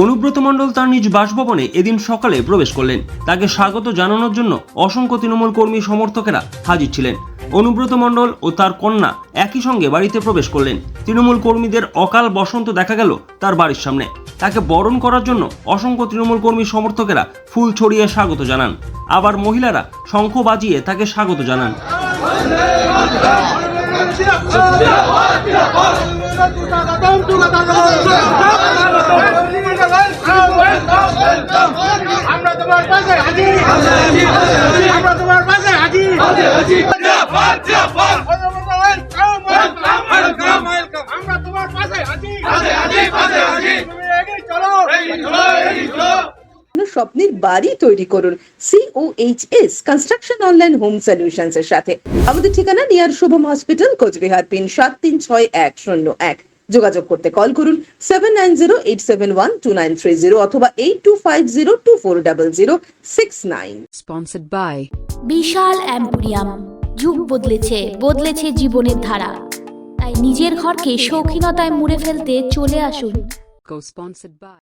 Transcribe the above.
অনুব্রত মণ্ডল তার নিজ বাসভবনে এদিন সকালে প্রবেশ করলেন তাকে স্বাগত জানানোর জন্য অসংখ্য তৃণমূল কর্মী সমর্থকেরা হাজির ছিলেন অনুব্রত মণ্ডল ও তার কন্যা একই সঙ্গে বাড়িতে প্রবেশ করলেন তৃণমূল কর্মীদের অকাল বসন্ত দেখা গেল তার বাড়ির সামনে তাকে বরণ করার জন্য অসংখ্য তৃণমূল কর্মী সমর্থকেরা ফুল ছড়িয়ে স্বাগত জানান আবার মহিলারা শঙ্খ বাজিয়ে তাকে স্বাগত জানান আমরা তোমার পাশে আমরা তোমার পাশে স্বপ্নের বাড়ি তৈরি করুন COHS construction online home solutions এর সাথে। আমাদের ঠিকানা near Shubham hospital Coochbehar pin সাত তিন ছয় এক শূন্য এক। যোগাযোগ করতে কল করুন seven nine zero eight seven one two nine three zero অথবা eight two five zero two four double zero six nine. Sponsored by Bishal emporium. যুগ বদলেছে বদলেছে জীবনের ধারা। তাই নিজের ঘরকে শৌখিনতায় মুড়ে ফেলতে চলে আসুন। Co-sponsored by